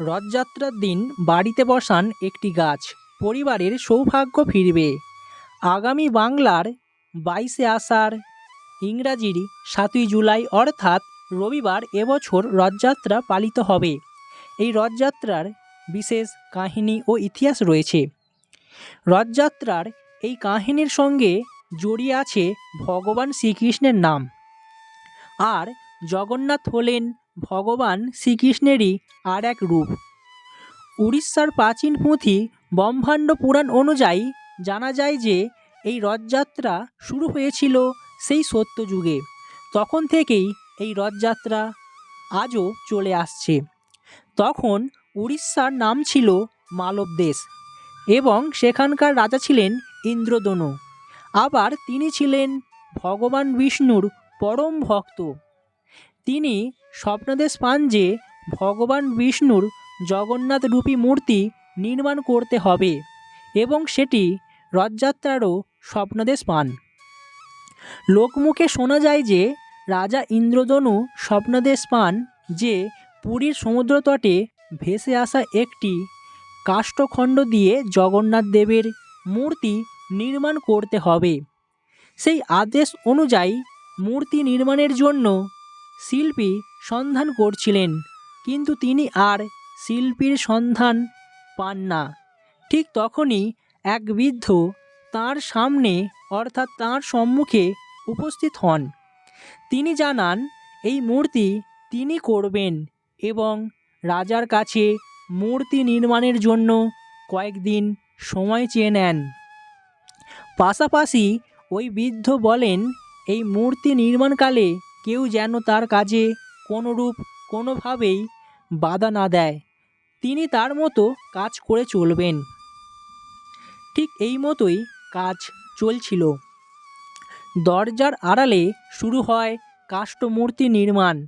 রথযাত্রার দিন বাড়িতে বসান একটি গাছ, পরিবারের সৌভাগ্য ফিরবে। আগামী বাংলার বাইশে আষাঢ়, ইংরাজির সাতই জুলাই, অর্থাৎ রবিবার এবছর রথযাত্রা পালিত হবে। এই রথযাত্রার বিশেষ কাহিনী ও ইতিহাস রয়েছে। রথযাত্রার এই কাহিনীর সঙ্গে জড়িয়ে আছে ভগবান শ্রীকৃষ্ণের নাম। আর জগন্নাথ হলেন ভগবান শ্রীকৃষ্ণেরই আর এক রূপ। উড়িষ্যার প্রাচীন পুঁথি ব্রহ্মাণ্ড পুরাণ অনুযায়ী জানা যায় যে, এই রথযাত্রা শুরু হয়েছিল সেই সত্যযুগে। তখন থেকেই এই রথযাত্রা আজও চলে আসছে। তখন উড়িষ্যার নাম ছিল মালব দেশ এবং সেখানকার রাজা ছিলেন ইন্দ্রদনু আবার তিনি ছিলেন ভগবান বিষ্ণুর পরম ভক্ত। তিনি স্বপ্নদেশ পান যে ভগবান বিষ্ণুর জগন্নাথ রূপী মূর্তি নির্মাণ করতে হবে এবং সেটি রথযাত্রারও স্বপ্নদেশ পান লোকমুখে শোনা যায় যে রাজা ইন্দ্রদনু স্বপ্নদেশ পান যে পুরীর সমুদ্রতটে ভেসে আসা একটি কাষ্ঠখণ্ড দিয়ে জগন্নাথ দেবের মূর্তি নির্মাণ করতে হবে। সেই আদেশ অনুযায়ী মূর্তি নির্মাণের জন্য শিল্পী সন্ধান করছিলেন, কিন্তু তিনি আর শিল্পীর সন্ধান পান না। ঠিক তখনই এক বৃদ্ধ তার সামনে, অর্থাৎ তার সম্মুখে উপস্থিত হন। তিনি জানান, এই মূর্তি তিনি করবেন এবং রাজার কাছে মূর্তি নির্মাণের জন্য কয়েকদিন সময় চেয়ে নেন। পাশাপাশি ওই বৃদ্ধ বলেন, এই মূর্তি নির্মাণকালে কেউ যেন তার কাজে কোনোরূপ কোনোভাবেই বাধা না দেয়। তিনি তার মতো কাজ করে চলবেন। ঠিক এই মতোই কাজ চলছিল। দরজার আড়ালে শুরু হয় কাষ্ঠমূর্তি নির্মাণ।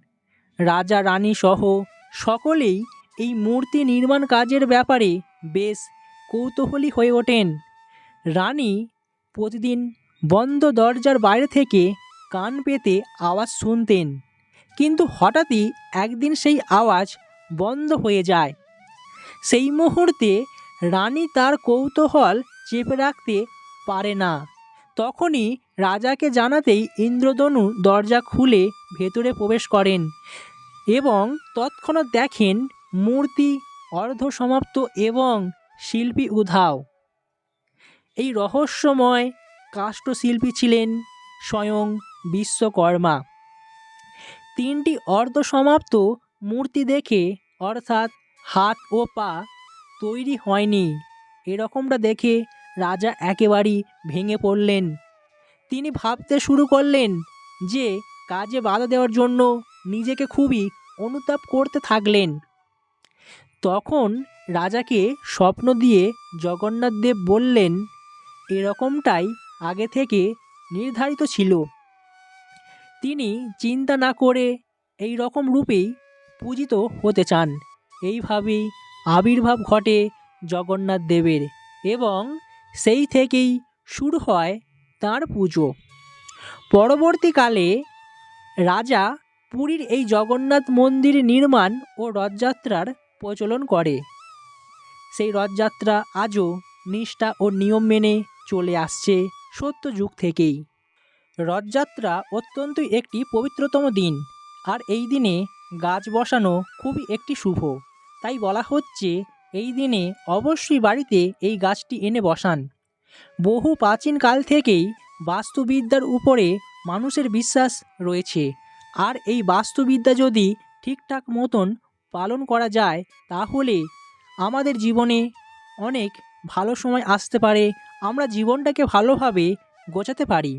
রাজা, রানী সহ সকলেই এই মূর্তি নির্মাণ কাজের ব্যাপারে বেশ কৌতূহলী হয়ে ওঠেন। রানী প্রতিদিন বন্ধ দরজার বাইরে থেকে কান পেতে আওয়াজ শুনতেন, কিন্তু হঠাৎই একদিন সেই আওয়াজ বন্ধ হয়ে যায়। সেই মুহূর্তে রানী তার কৌতূহল চেপে রাখতে পারে না। তখনই রাজাকে জানাতেই ইন্দ্রদনু দরজা খুলে ভেতরে প্রবেশ করেন এবং তৎক্ষণাৎ দেখেন মূর্তি অর্ধ সমাপ্ত এবং শিল্পী উধাও। এই রহস্যময় কাষ্ঠশিল্পী ছিলেন স্বয়ং বিশ্বকর্মা। তিনটি অর্ধসমাপ্ত মূর্তি দেখে, অর্থাৎ হাত ও পা, তৈরি হয়নি। এরকমটা দেখে রাজা একেবারেই ভেঙে পড়লেন। তিনি ভাবতে শুরু করলেন যে, কাজে বাধা দেওয়ার জন্য নিজেকে খুবই অনুতাপ করতে থাকলেন। তখন রাজাকে স্বপ্ন দিয়ে জগন্নাথ দেব বললেন, এরকমটাই আগে থেকে নির্ধারিত ছিল। তিনি চিন্তা না করে এই রকম রূপেই পূজিত হতে চান। এইভাবেই আবির্ভাব ঘটে জগন্নাথ দেবের এবং সেই থেকেই শুরু হয় তার পুজো। পরবর্তীকালে রাজা পুরীর এই জগন্নাথ মন্দির নির্মাণ ও রথযাত্রার প্রচলন করে। সেই রথযাত্রা আজও নিষ্ঠা ও নিয়ম মেনে চলে আসছে সত্য যুগ থেকেই। রথযাত্রা অত্যন্ত একটি পবিত্রতম দিন। আর এই দিনে গাছ বসানো খুবই একটি শুভ। তাই বলা হচ্ছে, এই দিনে অবশ্যই বাড়িতে এই গাছটি এনে বসান। বহু প্রাচীন কাল থেকেই বাস্তুবিদ্যার উপরে মানুষের বিশ্বাস রয়েছে। আর এই বাস্তুবিদ্যা যদি ঠিকঠাক মতন পালন করা যায়, তাহলে আমাদের জীবনে অনেক ভালো সময় আসতে পারে। আমরা জীবনটাকে ভালোভাবে গোছাতে পারি।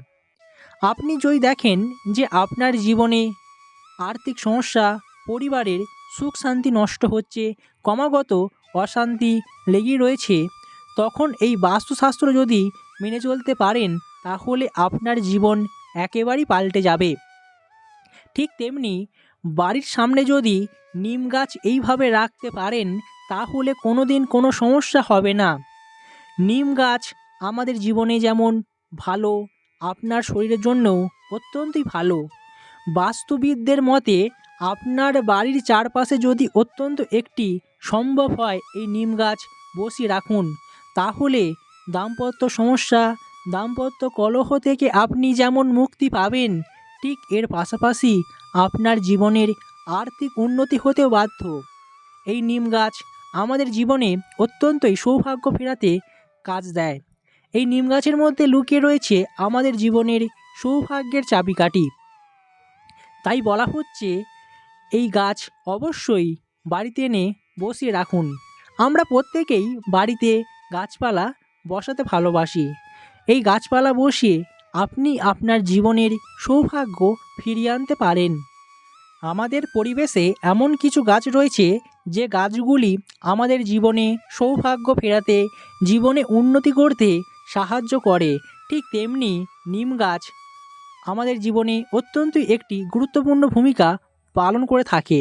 আপনি যদি দেখেন যে আপনার জীবনে আর্থিক সমস্যা, পরিবারের সুখ শান্তি নষ্ট হচ্ছে, ক্রমাগত অশান্তি লেগেই রয়েছে, তখন এই বাস্তুশাস্ত্র যদি মেনে চলতে পারেন, তাহলে আপনার জীবন একেবারেই পাল্টে যাবে। ঠিক তেমনি বাড়ির সামনে যদি নিম গাছ এইভাবে রাখতে পারেন, তাহলে কোনো দিন কোনো সমস্যা হবে না। নিম গাছ আমাদের জীবনে যেমন ভালো আপনার শরীরের জন্যও অত্যন্তই ভালো। বাস্তুবিদদের মতে, আপনার বাড়ির চারপাশে যদি অত্যন্ত একটি সম্ভব হয় এই নিম গাছ বসিয়ে রাখুন, তাহলে দাম্পত্য সমস্যা, দাম্পত্য কলহ থেকে আপনি যেমন মুক্তি পাবেন, ঠিক এর পাশাপাশি আপনার জীবনের আর্থিক উন্নতি হতেও বাধ্য। এই নিম গাছ আমাদের জীবনে অত্যন্তই সৌভাগ্য ফেরাতে কাজ দেয়। এই নিম গাছের মধ্যে লুকিয়ে রয়েছে আমাদের জীবনের সৌভাগ্যের চাবিকাঠি। তাই বলা হচ্ছে, এই গাছ অবশ্যই বাড়িতে এনে বসিয়ে রাখুন। আমরা প্রত্যেকেই বাড়িতে গাছপালা বসাতে ভালোবাসি। এই গাছপালা বসিয়ে আপনি আপনার জীবনের সৌভাগ্য ফিরিয়ে আনতে পারেন। আমাদের পরিবেশে এমন কিছু গাছ রয়েছে যে গাছগুলি আমাদের জীবনে সৌভাগ্য ফেরাতে, জীবনে উন্নতি করতে সাহায্য করে। ঠিক তেমনি নিম গাছ আমাদের জীবনে অত্যন্ত একটি গুরুত্বপূর্ণ ভূমিকা পালন করে থাকে।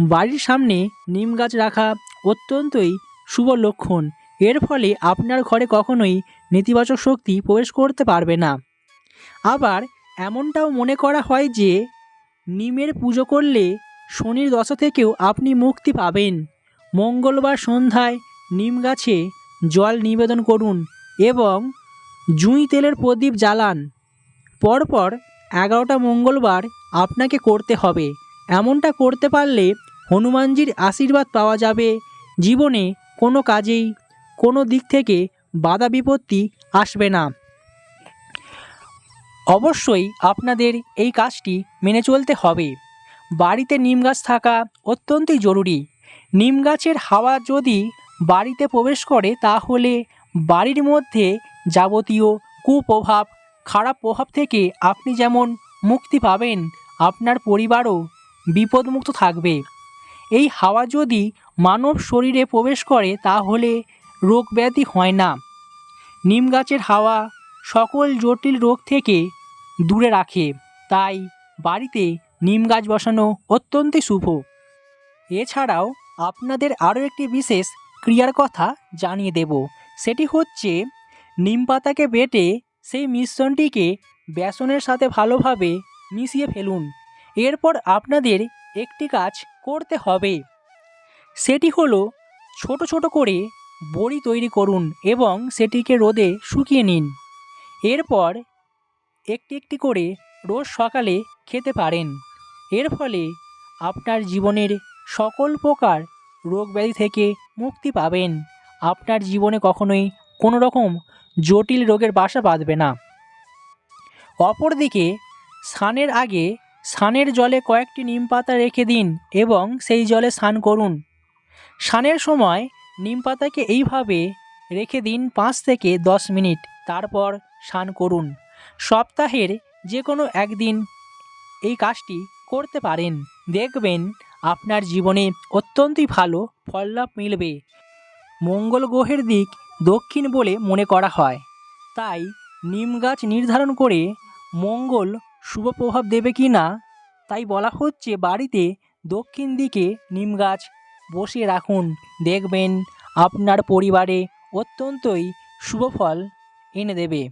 বাড়ির সামনে নিম গাছ রাখা অত্যন্তই শুভ লক্ষণ। এর ফলে আপনার ঘরে কখনোই নেতিবাচক শক্তি প্রবেশ করতে পারবে না। আবার এমনটাও মনে করা হয় যে, নিমের পুজো করলে শনির দশা থেকেও আপনি মুক্তি পাবেন। মঙ্গলবার সন্ধ্যায় নিম গাছে জল নিবেদন করুন। এবং জুঁই তেলের প্রদীপ জ্বালান। পরপর এগারোটা মঙ্গলবার আপনাকে করতে হবে। এমনটা করতে পারলে হনুমানজির আশীর্বাদ পাওয়া যাবে। জীবনে কোনো কাজেই কোনো দিক থেকে বাধা বিপত্তি আসবে না। অবশ্যই আপনাদের এই কাজটি মেনে চলতে হবে। বাড়িতে নিম গাছ থাকা অত্যন্তই জরুরি। নিম গাছের হাওয়া যদি বাড়িতে প্রবেশ করে তাহলে বাড়ির মধ্যে যাবতীয় কুপ্রভাব, খারাপ প্রভাব থেকে আপনি যেমন মুক্তি পাবেন, আপনার পরিবারও বিপদমুক্ত থাকবে। এই হাওয়া যদি মানব শরীরে প্রবেশ করে, তাহলে রোগ ব্যাধি হয় না। নিম গাছের হাওয়া সকল জটিল রোগ থেকে দূরে রাখে। তাই বাড়িতে নিম গাছ বসানো অত্যন্তই শুভ। এছাড়াও আপনাদের আরও একটি বিশেষ ক্রিয়ার কথা জানিয়ে দেব। সেটি হচ্ছে, নিম পাতাকে বেটে সেই মিশ্রণটিকে বেসনের সাথে ভালোভাবে মিশিয়ে ফেলুন। এরপর আপনাদের একটি কাজ করতে হবে। সেটি হলো, ছোট ছোট করে বড়ি তৈরি করুন এবং সেটিকে রোদে শুকিয়ে নিন। এরপর একটি একটি করে রোজ সকালে খেতে পারেন। এর ফলে আপনার জীবনের সকল প্রকার রোগ ব্যাধি থেকে মুক্তি পাবেন। আপনার জীবনে কখনোই কোনো রকম জটিল রোগের বাসা বাঁধবে না। অপরদিকে, স্নানের আগে স্নানের জলে কয়েকটি নিম পাতা রেখে দিন এবং সেই জলে স্নান করুন। স্নানের সময় নিম পাতাকে এইভাবে রেখে দিন পাঁচ থেকে দশ মিনিট, তারপর স্নান করুন। সপ্তাহের যে কোনো একদিন এই কাজটি করতে পারেন। দেখবেন আপনার জীবনে অত্যন্তই ভালো ফললাভ মিলবে। মঙ্গল গ্রহের দিক দক্ষিণ বলে মনে করা হয়। তাই নিম গাছ নির্ধারণ করে মঙ্গল শুভ প্রভাব দেবে কি না, তাই বলা হচ্ছে বাড়িতে দক্ষিণ দিকে নিম গাছ বসে রাখুন। দেখবেন আপনার পরিবারে অত্যন্তই শুভ ফল এনে দেবে।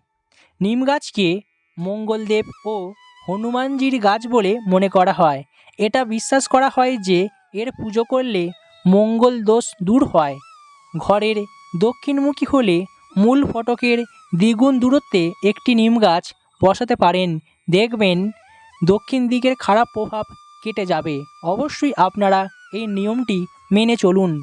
নিম গাছকে মঙ্গলদেব ও হনুমানজির গাছ বলে মনে করা হয়। এটা বিশ্বাস করা হয় যে এর পুজো করলে মঙ্গল দোষ দূর হয়। ঘরের দক্ষিণমুখী হলে মূল ফটকের দ্বিগুণ দূরত্বে একটি নিম গাছ বসাতে পারেন। দেখবেন দক্ষিণ দিকের খারাপ প্রভাব কেটে যাবে। অবশ্যই আপনারা এই নিয়মটি মেনে চলুন।